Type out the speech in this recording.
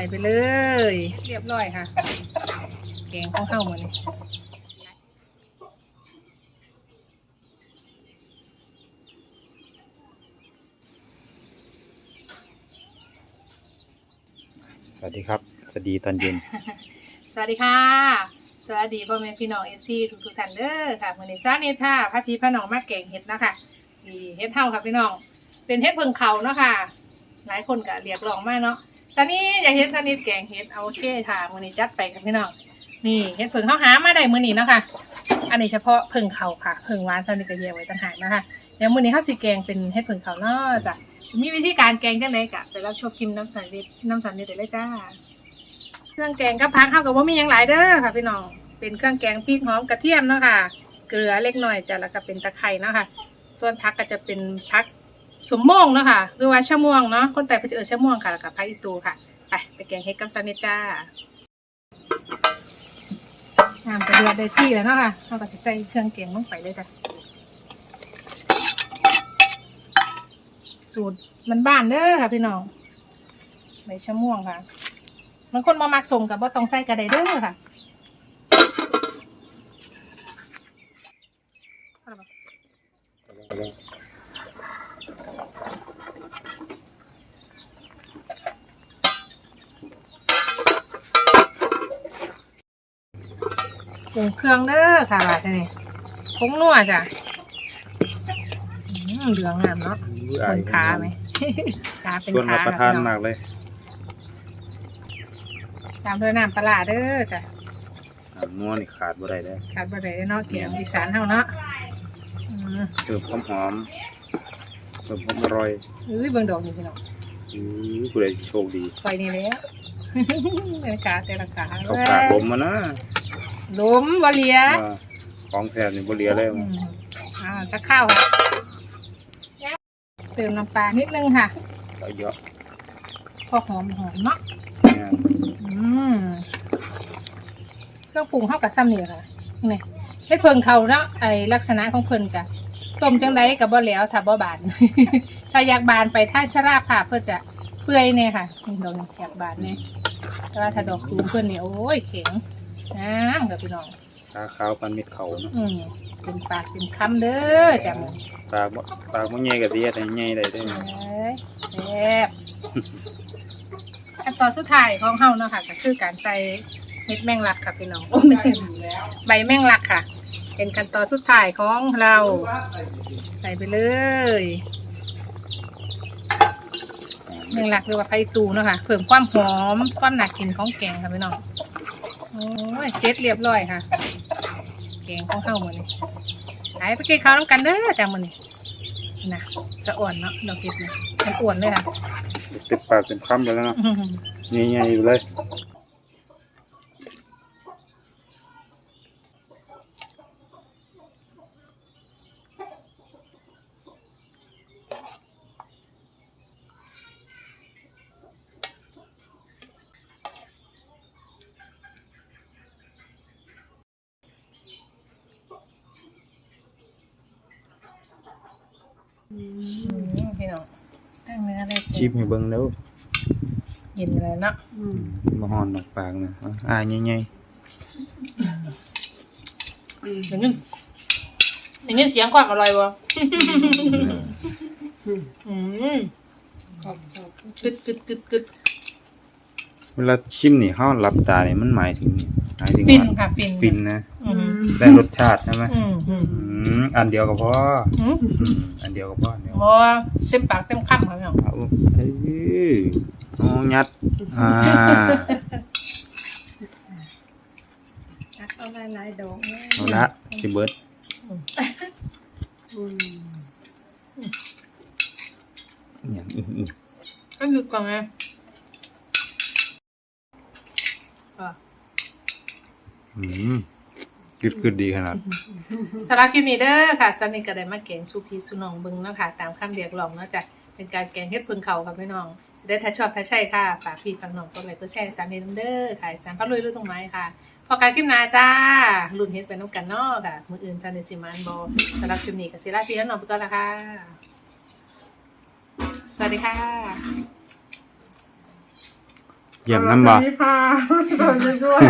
ส่ไปเลย เรียบร้อยค่ะ แกงข้าวเข้าหมดนี่สวัสดีครับ สวัสดีตอนเย็น สวัสดีค่ะ สวัสดีพ่อแม่พี่น้องเอซีทุกทุกๆท่านเด้อค่ะวันนี้ซาเนท่าพระพีพระน้องมาแกงเห็ดเนาะคะดีเห็ดเท่าค่ะพี่น้อง เป็นเห็ดเพิ่งเขาเนาะค่ะ หลายคนก็เรียกร้องมากเนาะ ซานี่อยากเห็ดซานิดแกงเห็ดเอาโอเคค่ะวันนี้จัดไปค่ะพี่น้องนี่เห็ดเพิ่งเขาหามาได้มือนี้เนาะค่ะ อันนี้เฉพาะเพิ่งเขาค่ะเพิ่งหวานซานิดก็แยไว้ต่างหากนะคะเดี๋ยวมือนี้เขาสิแกงเป็นเห็ดเพิ่งเขาเนาะจ้ะมีวิธีการแกงจังไดกะไปรับชมกินน้ำสันนิดน้ำสันนิดได้เลยจ้า เครื่องแกงกับพักเข้ากับว่ามียังหลายเด้อค่ะ พี่น้องเป็นเครื่องแกงพริกหอมกระเทียมเนาะค่ะ เกลือเล็กน้อยจ้ะแล้วก็เป็นตะไคร้เนาะค่ะ ส่วนพักก็จะเป็นพัก สมโมงเนาะค่ะหรือว่าชะม่วงเนาะคนแต่ไปจะเออชะม่วงค่ะแล้วก็พักอีตูค่ะไปไปแกงเฮ็ดกับซาเนจ้าน้ำกระเดือดได้ที่แล้วเนาะค่ะเราก็จะใส่เครื่องแกงลงไปเลยจ้ะสูตรมันบ้านเด้อค่ะพี่น้องใบชะม่วงค่ะบางคนมามักสมกับว่าต้องใส่กระไดเด้อค่ะ ปรุงเครื่องเด้อค่ะบาดนี้ผงนัวจ้ะอืมเหลืองงามเนาะเป็นขาไหมขาเป็นชวนขารับประทานค่ะพี่องมากเลย ตามด้วยน้ำปลาร้าเด้อจ้ะอ่านัวนี่ขาดบ่ได้เลยขาดบ่ได้เด้อเนาะแกงอีสานเฮาเนาะอืมเติมหอมหอมเติมหอมอร่อยอุ้ยเบิ่งดอกนี่พี่น้องอื้อผู้ใดสิโชคดีไฟนี่แหล้วเป็นกาแต่ละกาเขาขาดลมมานะ ลมบ่เหลียว่าของแท้นี่บ่เหลือเลยอืมอ่าสักข้าวค่ะเติมน้ำปลานิดนึงค่ะ เอาเยอะพอหอมหอมเนาะเนี่ยอืมเครื่องปรุงเข้ากับซ้ำนี่ค่ะนี่เฮ็ดเพิ่งเขาเนาะไอลักษณะของเพิ่นจ้ะต้มจังไดกับบ่แล้วถ้าบ่บาน ถ้าอยากบานไปถ้าชราภาพเพื่อจะเปื่อยเนี่ยค่ะนี่ดอกนี้อยากบานเนี่ยแต่ว่าถ้าดอกตูมเพิ่นนี่โอ้ยเข็ง น้ำกับพี่น้องขาขาวปันมิดเขาเนาะอืมเป็นปากเป็นคำเด้อจ้ะมึงปากบ่ปากบ่ใหญ่ก็สิเฮ็ดให้ใหญ่ได้เด้อเอ้ยแซ่บขั้นตอนสุดท้ายของเฮาเนาะค่ะก็คือการใส่เม็ดแมงลักค่ะพี่น้องโอ้ไม่ถึงใบแมงลักค่ะ เป็นขั้นตอนสุดท้ายของเรา ใส่ไปเลย แมงลักหรือว่าไผ่ตูเนาะค่ะเพิ่มความหอมความหนักกลิ่นของแกงค่ะพี่น้อง โอ้ยเสร็จเรียบร้อยค่ะแกงของเฮาหมดนี่หายไปกินข้าวน้ำกันเด้อจ้ามื้อนี้นะสะอ่อนเนาะดอกเห็ดนะมันอ้วนเลยค่ะเต็มปากเต็มคำไปแล้วเนาะอื้อหือใหญ่ๆอยู่เลย พี่น้องตั้งเนื้อเลยชิมให้เบิ่งเด้อเย็นเลยเนาะบ่ฮ้อนดอกปากนะอ่าใหญ่อย่างนี้อย่างนี้เสียงความอร่อยวะๆอืมกึดกึดกึดกึดเวลาชิมนี่เฮาหลับตานี่มันหมายถึงหมายถึงฟินว่าค่ะฟินฟินนะ อืม ได้รสชาติใช่ไหมอืมอืมอืม อันเดียวก็พออืมอืมอันเดียวก็พออันเดียวบอเต็มปากเต็มคำค่ะพี่น้องเอาเอ้ยเอายัดอ่าเอาหลายหลายๆดอกนะเอาละชิเบิร์ดอืมอย่างอื่นก็หยุดก่อนไงอะๆอืม กึดกึดดีขนาดสำหรับคลิปนี้เด้อค่ะซันนี่ก็ได้มาแกงซูพีสุนองเบึงเนาะค่ะ ตามคำเรียกร้องเนาะจ้ะเป็นการแกงเฮ็ดพึ่งเขาค่ะพี่น้องได้ถ้าชอบถ้าใช่ค่ะฝากพี่ฝากน้องก็ไลค์ก็แชร์สามเดือนเด้อค่ะสามพันลุยลุยตรงไม้ค่ะพอการคลิปหน้าจ้ารุ่นเฮ็ดไปน้ำกันเนาะค่ะมืออื่นจันในสิมานบอสำหรับคลิปนี้ก็สิลาพี่แล้วน้องไปก่อนละค่ะ สวัสดีค่ะเยี่ยมน้ำบ่สวัสดีค่ะสวัสดีด้วย